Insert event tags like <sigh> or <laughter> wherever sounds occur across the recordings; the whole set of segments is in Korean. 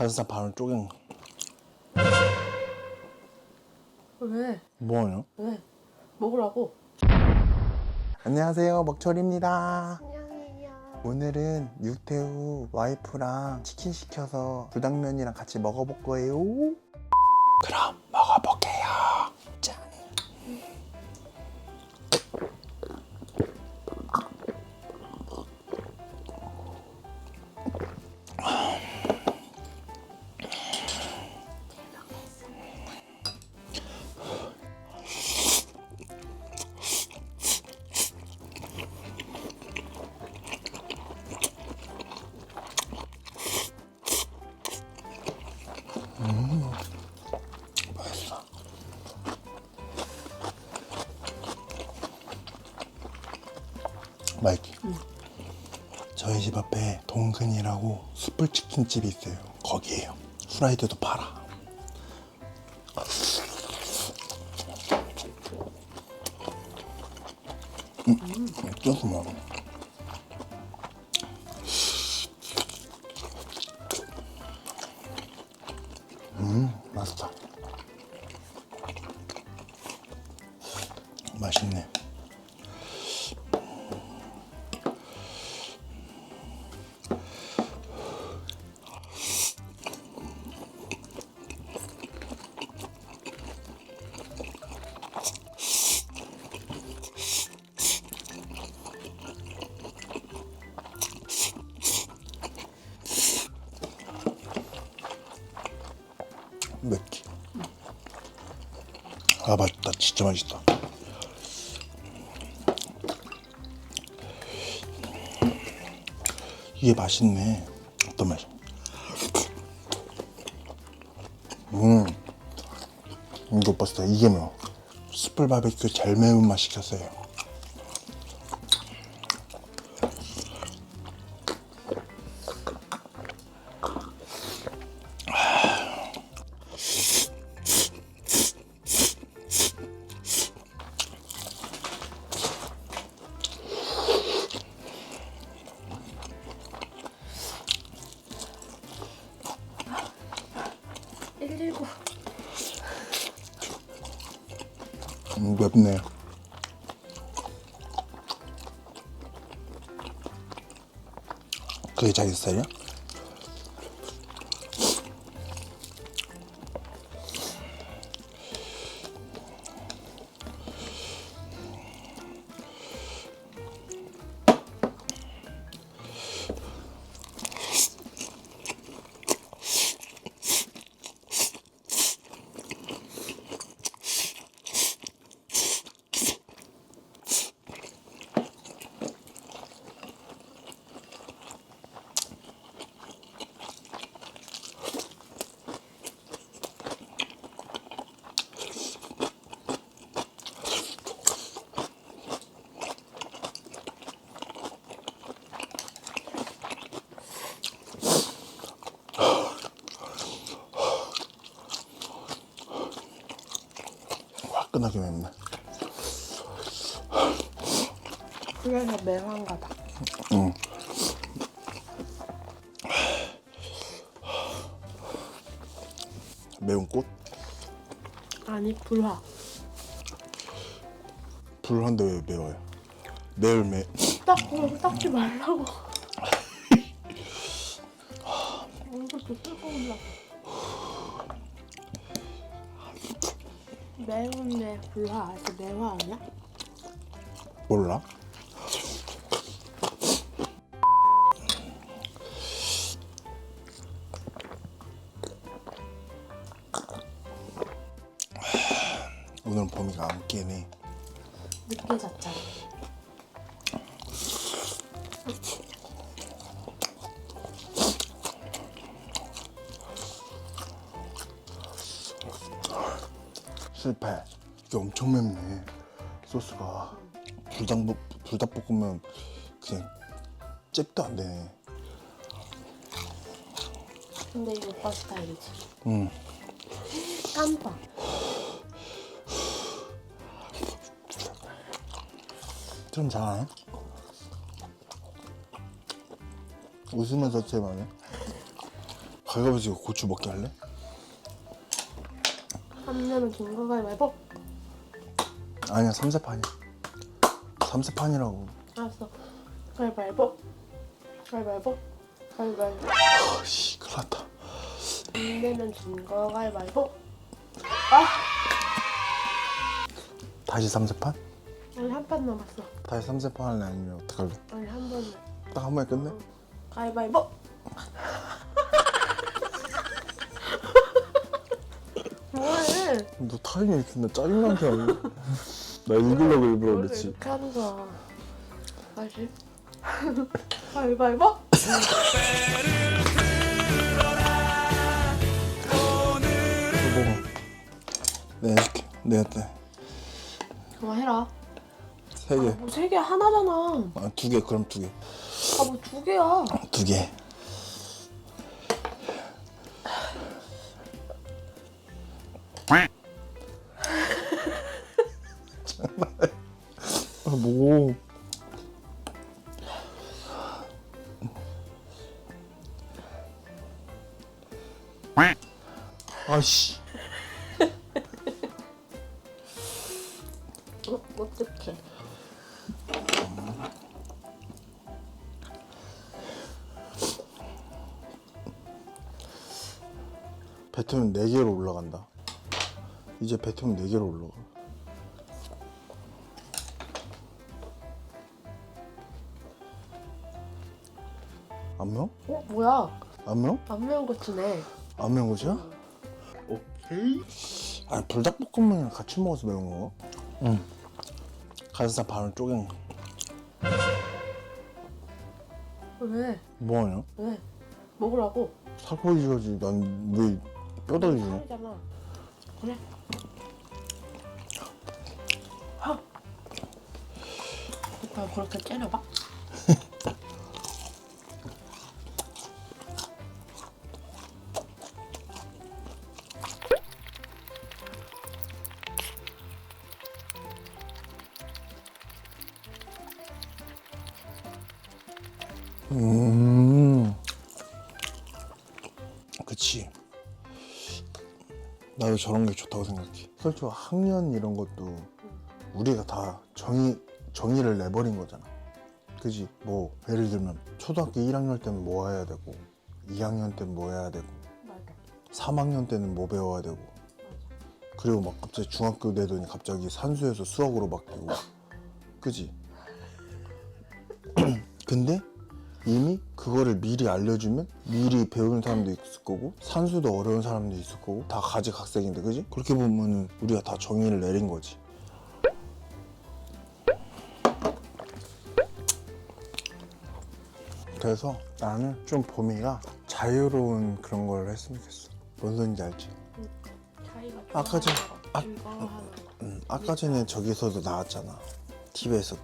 가슴살 반을 쪼갠 왜? 뭐예요? 왜? 먹으라고. 안녕하세요 먹철입니다 안녕하세요. 오늘은 육태우 와이프랑 치킨 시켜서 불당면이랑 같이 먹어볼 거예요 그럼 마이키 저희 집 앞에 동근이라고 숯불 치킨집이 있어요. 거기에요. 후라이드도 팔아. 음, 어쩌서 먹어? 음 맛있다. 맛있네 맵기. 아 맛있다. 진짜 맛있다. 이게 맛있네. 어떤 맛이야? 음. 이거 봤어 이게 매워. 숯불 바베큐 제일 매운 맛 시켰어요 맵네 그게 자기 스타일이야? 화끈하게 맵네 그래서 매한가 봐. 응. 매운 꽃? 아니 불화. 불한데 왜 매워요? 매울 매딱 그럼 닦지 말라고. <laughs> 얼굴도 뜨거울라. 매운데 불화 아직 매화 아니야? 몰라? 오늘은 범이가 안 깨네 늦게 잤잖아. 실패 이게 엄청 맵네 소스가 불닭, 불닭볶음면 그냥 잽도 안 되네 근데 이거 오빠 스타일이지. 응 깜빡. 좀 잘하네 웃으면서 제 말해 가위바위보 고추 먹게 할래? 한 내면 준거 가위바위보. 아니야 3세판이야 3세판이라고 알았어. 가위바위보. 가위바위보. 가위바위보. 아씨 큰일 났다 안 내면 준거 가위바위보. 다시 3세판? 아니 한 판 남았어. 다시 3세판 할래 아니면 어떡할래? 아니 한 번. 딱한 번에 끝내? 가위바위보. 너 타이밍 나 짜증나게 하네 <laughs> 나 읽으려고 일부러 그랬지 이렇게 하는 거야. 다시. <laughs> 가위바위보. 또 먹어 내가 해줄게 내가 때 그만 해라. 세 개 뭐 세 개 하나잖아. 아, 두 개, 그럼 두 개. 아 뭐 두 개야. 두 개. 장난해. <laughs> 아, 뭐. 아씨. <laughs> 이제 뱉으면 네 개로 올라가. 안 매워? 어 뭐야? 안 매워? 안 매운 고추네. 안 매운 거지야? 오케이. 아니 불닭볶음면이랑 같이 먹어서 매운 거? 응. 가슴살 반을 쪼갠 거. 왜? 뭐하냐? 왜? 먹으라고. 살코기 줘야지. 난 왜 뼈다귀 주냐? 살잖아. 그래. 하. 오빠 그렇게 째려봐. <laughs> 음. 나도 저런 게 좋다고 생각해. 솔직히 학년 이런 것도 우리가 다 정의, 정의를 내버린 거잖아. 그지? 뭐, 예를 들면, 초등학교 1학년 때는 뭐 해야 되고, 2학년 때는 뭐 해야 되고, 맞아. 3학년 때는 뭐 배워야 되고, 그리고 막 갑자기 중학교 되더니 갑자기 산수에서 수학으로 바뀌고, 그지? <clears throat> 근데 이미 그거를 미리 알려주면 미리 배우는 사람도 있을 거고 산수도 어려운 사람도 있을 거고 다 가지각색인데 그지? 그렇게 보면은 우리가 다 정의를 내린 거지 그래서 나는 좀 봄이가 자유로운 그런 걸 했으면 좋겠어 뭔 소린지 알지? 아까 전- 아- 거. 음, 아까 전에 저기서도 나왔잖아. TV에서도.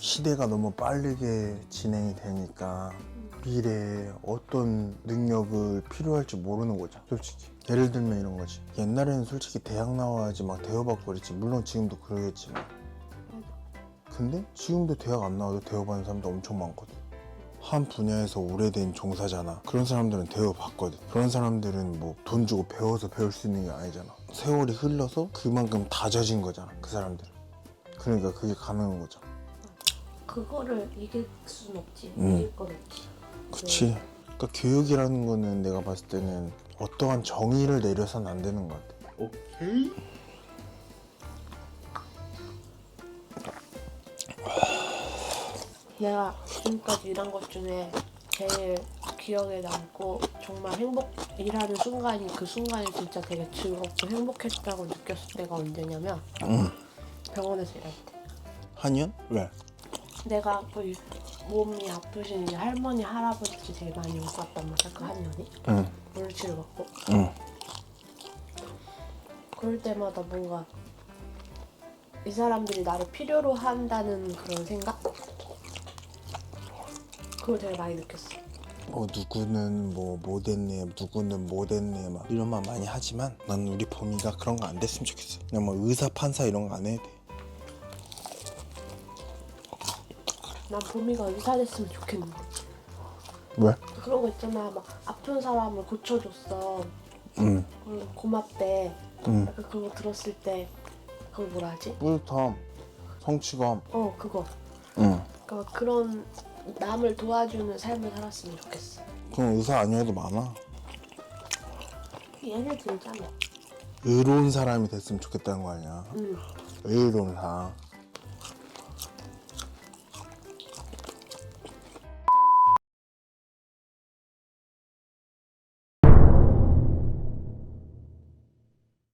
시대가 너무 빠르게 진행이 되니까 미래에 어떤 능력을 필요할지 모르는 거죠. 솔직히. 예를 들면 이런 거지. 옛날에는 솔직히 대학 나와야지 막 대업받고 그랬지. 물론 지금도 그러겠지만. 근데 지금도 대학 안 나와도 대업하는 사람도 엄청 많거든. 한 분야에서 오래된 종사잖아. 그런 사람들은 대우받거든. 그런 사람들은 뭐 돈 주고 배워서 배울 수 있는 게 아니잖아. 세월이 흘러서 그만큼 다져진 거잖아. 그 사람들은. 그러니까 그게 가능한 거잖아. 그거를 이길 순 없지. 음. 이길 건 없지. 그치. 그러니까 교육이라는 거는 내가 봤을 때는 어떠한 정의를 내려서는 안 되는 것 같아. 오케이. 내가 지금까지 일한 것 중에 제일 기억에 남고 정말 행복 일하는 순간이 그 순간이 진짜 되게 즐겁고 행복했다고 느꼈을 때가 언제냐면 병원에서 일할 때 한이연? 왜? 내가 그 몸이 아프신 이제 할머니 할아버지 되게 많이 오고 왔단 말이야 그 한년이 응. 물치료 받고 응. 그럴 때마다 뭔가 이 사람들이 나를 필요로 한다는 그런 생각? 그걸 되게 많이 느꼈어 뭐 누구는 뭐 못했네, 누구는 못했네 막 이런 말 많이 하지만 난 우리 봄이가 그런 거 안 됐으면 좋겠어. 그냥 뭐 의사 판사 이런 거 안 해도 돼. 난 봄이가 의사 됐으면 좋겠는 거지 왜? 그런 거 있잖아. 막 아픈 사람을 고쳐줬어. 응. 그럼 고맙대. 응. 약간 그거 들었을 때 그걸 뭐라 하지? 뿌듯함, 성취감. 어 그거. 응. 그러니까 그런 남을 도와주는 삶을 살았으면 좋겠어. 그럼 의사 아니어도 많아. 예를 들자면, 의로운 사람이 됐으면 좋겠다는 거 아니야. 음, 의로운 사람.